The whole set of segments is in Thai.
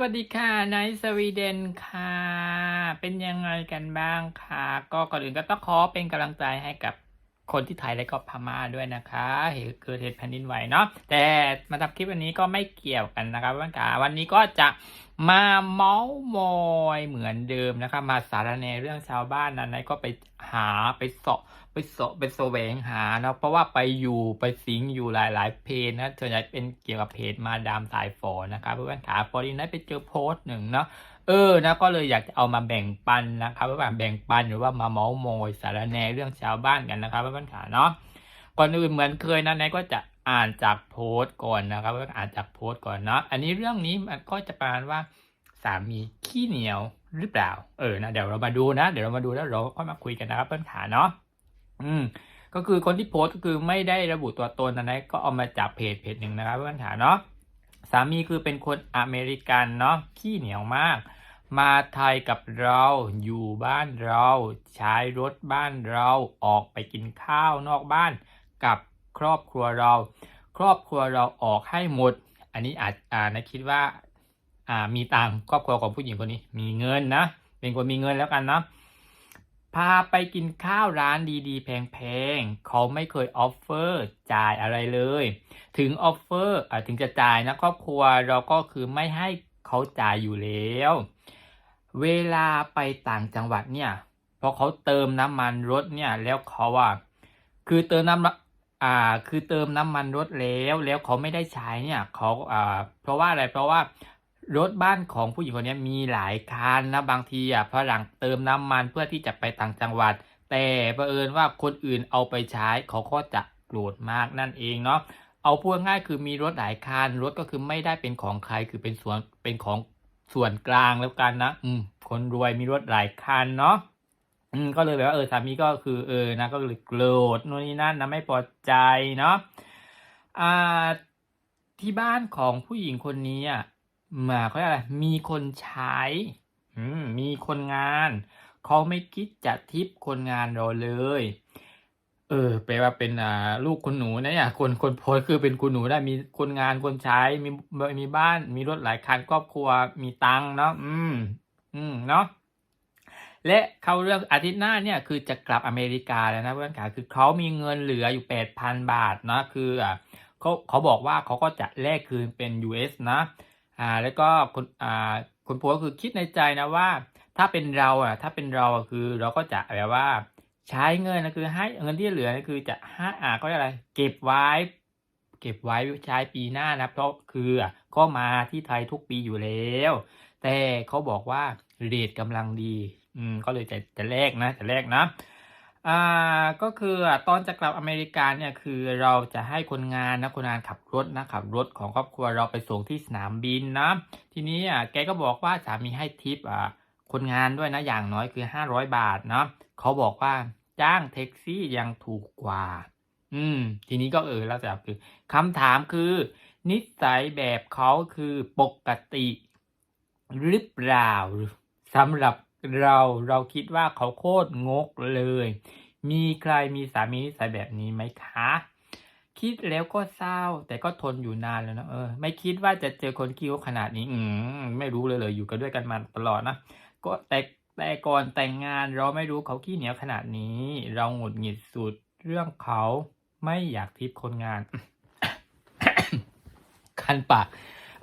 วัสดีค่ะนายสวีเดนค่ะ เป็นยังไงกันบ้างคะก็ก่อนอื่นก็ต้องขอเป็นกำลังใจให้กับคนที่ไทยและก็พม่าด้วยนะคะเหตุเกิดเหตุแผ่นดินไหวเนาะแต่มาทำคลิปวันนี้ก็ไม่เกี่ยวกันนะครับวันกาวันนี้ก็จะมาเมาส์มอยเหมือนเดิมนะครับมาสารแนเรื่องชาวบ้านนั้นายก็ไปหาไปสาะ ไปเสาะไปแสวงหาเนาะเพราะว่าไปอยู่ไปสิงอยู่หลาย ๆ เพจนะส่วนใหญ่เป็นเกี่ยวกับเพจมาดามสายฝอนะครับเพื่อนขาพอดีนั้นไปเจอโพสต์หนึ่งเนาะเออนะก็เลยอยากจะเอามาแบ่งปันนะครับว่าแบ่งปันหรือว่ามาเมาส์มอยสารแนเรื่องชาวบ้านกันนะครับเพื่อนขาเนาะก่อนอื่นเหมือนเคยนะนายก็จะอ่านจากโพสต์ก่อนนะครับว่าอ่านจากโพสต์ก่อนเนาะอันนี้เรื่องนี้มันก็จะประมาณว่าสามีขี้เหนียวหรือเปล่า เออนะเดี๋ยวเรามาดูนะ เดี๋ยวเรามาดูแล้วเราค่อยมาคุยกันนะครับเพื่อนขาเนาะ อืมก็คือคนที่โพสต์ก็คือไม่ได้ระบุตัวตนนะนะก็เอามาจากเพจเพจหนึ่งนะครับเพื่อนถาเนาะสามีคือเป็นคนอเมริกันเนาะขี้เหนียวมาก มาไทยกับเราอยู่บ้านเรา ใช้รถบ้านเราออกไปกินข้าวนอกบ้านกับครอบครัวเรา ครอบครัวเราออกให้หมด อันนี้อาจอ่านะคิดว่าอ่ามีตังค์ครอบครัวของผู้หญิงคนนี้ มีเงินนะเป็นคนมีเงินแล้วกันนะ พาไปกินข้าวร้านดีๆ แพงๆ เขาไม่เคยออฟเฟอร์จ่ายอะไรเลย ถึงออฟเฟอร์ถึงจะจ่ายนะครอบครัวเราก็คือไม่ให้เขาจ่ายอยู่แล้ว เวลาไปต่างจังหวัดเนี่ยพอเขาเติมน้ำมันรถเนี่ยแล้วเขาอะคือเติมน้ำอ่าคือเติมน้ำมันรถแล้วแล้วเขาไม่ได้ใช้เนี่ยเขาอ่าเพราะว่าอะไรเพราะว่า รถบ้านของผู้หญิงคนนี้มีหลายคันนะบางทีอะฝรั่งเติมน้ำมันเพื่อที่จะไปต่างจังหวัด แต่เผอิญว่าคนอื่นเอาไปใช้เขาก็จะโกรธมากนั่นเองเนาะเอาพูดง่ายคือมีรถหลายคันรถก็คือไม่ได้เป็นของใครคือเป็นส่วนเป็นของส่วนกลางแล้วกันนะอืมคนรวยมีรถหลายคันเนาะอืมก็เลยแบบว่าเออสามีก็คือเออนะก็เลยโกรธโน่นนี่นั่นนะไม่พอใจเนาะอ่าที่บ้านของผู้หญิงคนนี้อะ มาเขาเรียกอะไรมีคนใช้มีคนงานเขาไม่คิดจะทิปคนงานเราเลย เออแปลว่าเป็นอ่าลูกคนหนูนะเนี่ยคนคนโพสคือเป็นคุณหนูได้มีคนงานคนใช้มีมีบ้าน มีรถหลายคันครอบครัวมีตังค์เนาะอืม อืมเนาะและเขาเรื่องอาทิตย์หน้าเนี่ยคือจะกลับอเมริกาแล้วนะเพื่อนขาคือเขามีเงินเหลืออยู่แปดพันบาทนะคืออ่าเขาเขาบอกว่าเขาก็จะแลกคืนเป็น US นะ อ่าแล้วก็คนอ่าคนโพสต์คือคิดในใจนะว่า ถ้าเป็นเราอะ ถ้าเป็นเราคือเราก็จะแบบว่า ใช้เงินนะคือให้เงินที่เหลือนะคือจะห้อ่าก็อะไร เก็บไว้ เก็บไว้ใช้ปีหน้านะเพราะคืออะก็มาที่ไทยทุกปีอยู่แล้ว แต่เขาบอกว่าเรทกำลังดี อืมก็เลยจะจะแลกนะจะแลกนะ อ่าก็คือตอนจะกลับอเมริกาเนี่ยคือเราจะให้คนงานนะคนงานขับรถนะขับรถของครอบครัวเราไปส่งที่สนามบินนะทีนี้อะแกก็บอกว่าสามีให้ทิปอ่าคนงานด้วยนะอย่างน้อยคือห้าร้อยบาทเนาะเขาบอกว่าจ้างแท็กซี่ยังถูกกว่า อืม ทีนี้ก็เออแล้วแต่คือคำถามคือ นิสัยแบบเขาคือปกติ หรือเปล่าสำหรับ เราเราคิดว่าเขาโคตรงกเลย มีใครมีสามีนิสัยแบบนี้ไหมคะ คิดแล้วก็เศร้า แต่ก็ทนอยู่นานแล้วนะเออไม่คิดว่าจะเจอคนขี้งกขนาดนี้ อืมไม่รู้เลยเลยอยู่กันด้วยกันมาตลอดนะก็แต่แต่ก่อนแต่งงานเราไม่รู้เขาขี้เหนียวขนาดนี้ เราหงุดหงิดสุดเรื่องเขาไม่อยากทิปคนงาน คันปาก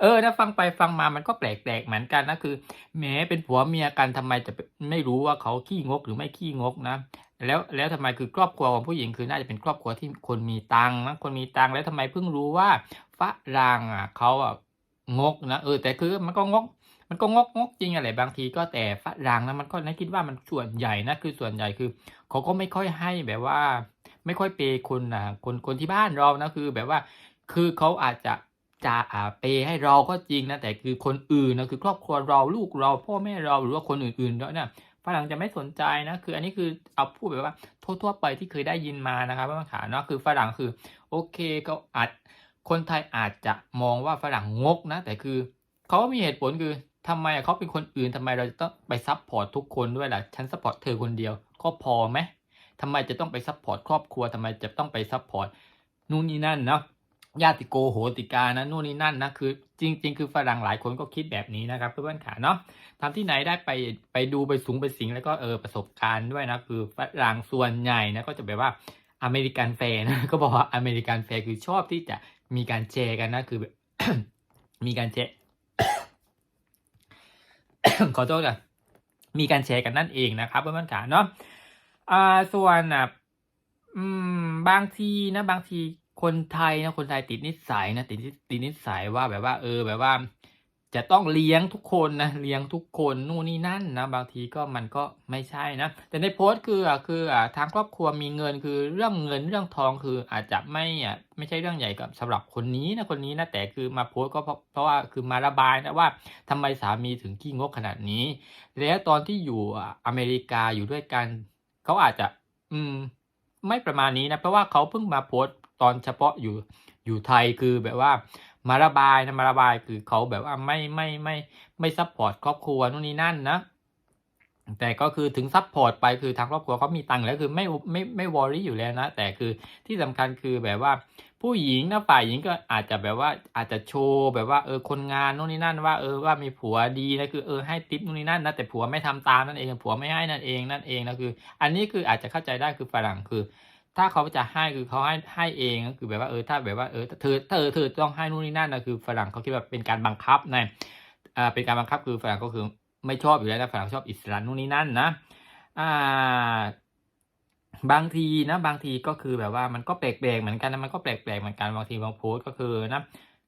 เออถ้าฟังไปฟังมามันก็แปลกๆเหมือนกันนะคือแหม้เป็นผัวเมียกันทำไมจะไม่รู้ว่าเขาขี้งกหรือไม่ขี้งกนะ แล้วแล้วทำไมคือครอบครัวของผู้หญิงคือน่าจะเป็นครอบครัวที่คนมีตังค์นะคนมีตังค์แล้วทำไมเพิ่งรู้ว่าฝรั่งอะเขาอะงกนะเออแต่คือมันก็งก มันก็งกงกจริงอะไรบางทีก็แต่ฝรั่งนะมันก็นะคิดว่ามันส่วนใหญ่นะคือส่วนใหญ่คือเขาก็ไม่ค่อยให้แบบว่า ไม่ค่อยเปย์คนอะคนคนที่บ้านเรานะคือแบบว่า คือเขาอาจจะ จะอ่าเปย์ให้เราก็จริงนะแต่คือคนอื่นนะคือครอบครัวเราลูกเราพ่อแม่เราหรือว่าคนอื่นๆด้วเนี่ยฝรั่งจะไม่สนใจนะคืออันนี้คือเอาพูดแบบว่าทั่วๆไปที่เคยได้ยินมานะครับว่าขาเนาะคือฝรั่งคือโอเคเขาอาจคนไทยอาจจะมองว่าฝรั่งงกนะ แต่คือเขาก็มีเหตุผลคือทำไมเขาเป็นคนอื่นทำไมเราจะต้องไปซัพพอร์ตทุกคนด้วยล่ะฉันซัพพอร์ตเธอคนเดียวก็พอไหมทำไมจะต้องไปซัพพอร์ตครอบครัวทำไมจะต้องไปซัพพอร์ตนู่นนี่นั่นเนาะ ญาติโกโหติกานะนู่นนี่นั่นนะคือ จริง ๆ คือฝรั่งหลายคนก็คิดแบบนี้นะครับเพื่อนๆขาเนาะทำที่ไหนได้ไปไปดูไปสูงไปสิงแล้วก็เออประสบการณ์ด้วยนะคือฝรั่งส่วนใหญ่นะก็จะแบบว่าอเมริกันแฟนนะก็บอกว่าอเมริกันแฟนคือชอบที่จะมีการแชร์กันนะคือแบบมีการแชร์ขอโทษนะมีการแชร์กันนั่นเองนะครับเพื่อนๆขาเนาะอ่าส่วนอะอืมบางทีนะบางที คนไทยนะคนไทยติดนิสัยนะติดนิติดนิสัยว่าแบบว่า เออ แบบว่า จะต้องเลี้ยงทุกคนนะเลี้ยงทุกคนนู่นนี่นั่นนะบางทีก็มันก็ไม่ใช่นะแต่ในโพสต์คือคือทางครอบครัวมีเงินคือเรื่องเงินเรื่องทองคืออาจจะไม่อะไม่ใช่เรื่องใหญ่กับสำหรับคนนี้นะคนนี้นะแต่คือมาโพสต์ก็เพราะเพราะว่าคือมาระบายนะว่าทำไมสามีถึงขี้งกขนาดนี้ แล้วตอนที่อยู่อะอเมริกาอยู่ด้วยกันเขาอาจจะ อืมไม่ประมาณนี้นะเพราะว่าเขาเพิ่งมาโพสต์ ตอนเฉพาะอยู่อยู่ไทยคือแบบว่ามาระบายนะมาระบายคือเขาแบบว่าไม่ไม่ไม่ไม่ซัพพอร์ตครอบครัวนู่นนี่นั่นนะแต่ก็คือถึงซัพพอร์ตไปคือทางครอบครัวเขามีตังค์แล้วคือไม่ไม่ไม่วอรี่อยู่แล้วนะ แต่คือที่สำคัญคือแบบว่า ผู้หญิงนะฝ่ายหญิงก็อาจจะแบบว่าอาจจะโชว์แบบว่าเออคนงานนู่นนี่นั่นว่าเออว่ามีผัวดีนะคือเออให้ติปนู่นนี่นั่นนะแต่ผัวไม่ทำตามนั่นเองผัวไม่ให้นั่นเองนั่นเองนะคือ อันนี้คืออาจจะเข้าใจได้คือฝรั่งคือ ถ้าเขาจะให้คือเขาให้ให้เองก็คือแบบว่าเออถ้าแบบว่าเออเธอเธอเธอต้องให้นู่นนี่นั่นนะคือฝรั่งเขาคิดว่าเป็นการบังคับนะอ่าเป็นการบังคับคือฝรั่งก็คือไม่ชอบอยู่แล้วนะฝรั่งชอบอิสระนู่นนี่นั่นนะอ่าบางทีนะบางทีก็คือแบบว่ามันก็แปลกๆเหมือนกันนะมันก็แปลกๆเหมือนกันบางทีบางโพสก็คือนะ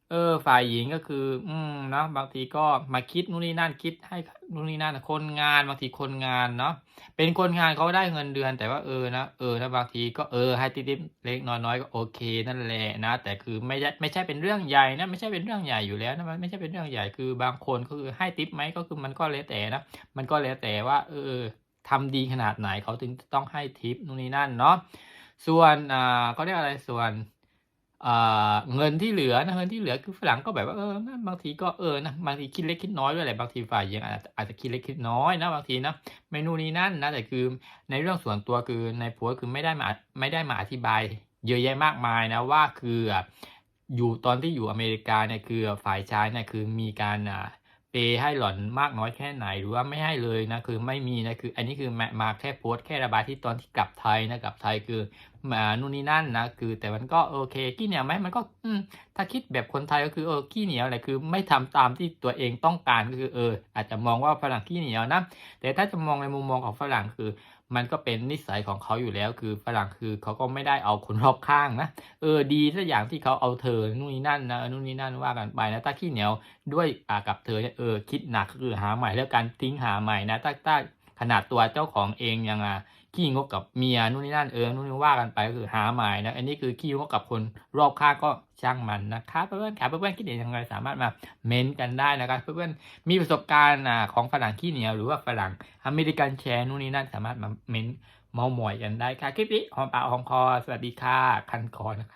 เออ ฝ่ายหญิงก็คือ อืมเนาะบางทีก็มาคิดนู่นนี่นั่นคิดให้นู่นนี่นั่นคนงานบางทีคนงานเนาะเป็นคนงานเขาได้เงินเดือน แต่ว่าเออนะเออนะบางทีก็เออให้ติดๆเล็กน้อยๆก็โอเค นั่นแหละนะ แต่คือไม่ใช่ไม่ใช่เป็นเรื่องใหญ่นะไม่ใช่เป็นเรื่องใหญ่อยู่แล้วนะมันไม่ใช่เป็นเรื่องใหญ่คือบางคนก็คือให้ติปไหมก็คือมันก็แล้วแต่นะมันก็แล้วแต่ว่า เออทำดีขนาดไหนเขาถึงต้องให้ทิปนู่นนี่นั่นเนาะส่วนอ่าเขาเรียกอะไรส่วน เงินที่เหลือนะเงินที่เหลือคือฝรั่งก็แบบว่าเออนะบางทีก็เออนะบางทีคิดเล็กคิดน้อยด้วยแหละบางทีฝ่ายหญิงอาจจะคิดเล็กคิดน้อยนะบางทีนะเมนูนี้นั่นนะแต่คือในเรื่องส่วนตัวคือในโพสต์คือไม่ได้มาไม่ได้มาอธิบาย เยอะแยะมากมายนะว่าคืออยู่ตอนที่อยู่อเมริกาเนี่ยคือฝ่ายชายเนี่ยคือมีการอ่า ปย์ให้หล่อนมากน้อยแค่ไหนหรือว่าไม่ให้เลยนะคือไม่มีนะคือ อันนี้คือมามาแค่โพสแค่ระบายที่ตอนที่กลับไทยนะกลับไทยคือมานู่นนี่นั่นนะคือ แต่มันก็โอเคขี้เหนียวไหมมันก็อืถ้าคิดแบบคนไทยก็คือเออขี้เหนียวอะไรคือไม่ทำตามที่ตัวเองต้องการก็คือเออ อาจจะมองว่าฝรั่งขี้เหนียวนะแต่ถ้าจะมองในมุมมองของฝรั่งคือ มันก็เป็นนิสัยของเขาอยู่แล้วคือฝรั่งคือเขาก็ไม่ได้เอาคนรอบข้างนะเออดีถ้าอย่างที่เขาเอาเธอนู่นนี่นั่นนะนู่นนี่นั่นว่ากันไปนะถ้าขี้เหนียวด้วยอากับเธอเนี่ยเออคิดหนักคือหาใหม่แล้วการทิ้งหาใหม่นะถ้าถ้าขนาดตัวเจ้าของเองยังอะ ขี้งกกับเมียนู่นนี่นั่นเออนู่นนี่ว่ากันไปก็คือหาหมายนะอันนี้คือขี้งกกับคนรอบข้างก็ช่างมันนะครับเพื่อนๆครับเพื่อนๆคิดเห็นยังไงสามารถมาเม้นกันได้นะครับเพื่อนๆมีประสบการณ์อ่าของฝรั่งขี้เหนียวหรือว่าฝรั่งอเมริกันแชร์นู่นนี่นั่นสามารถมาเม้นเมาหมอยกันได้ค่ะคลิปนี้หอมปากหอมคอสวัสดีค่ะคันคอนะครับ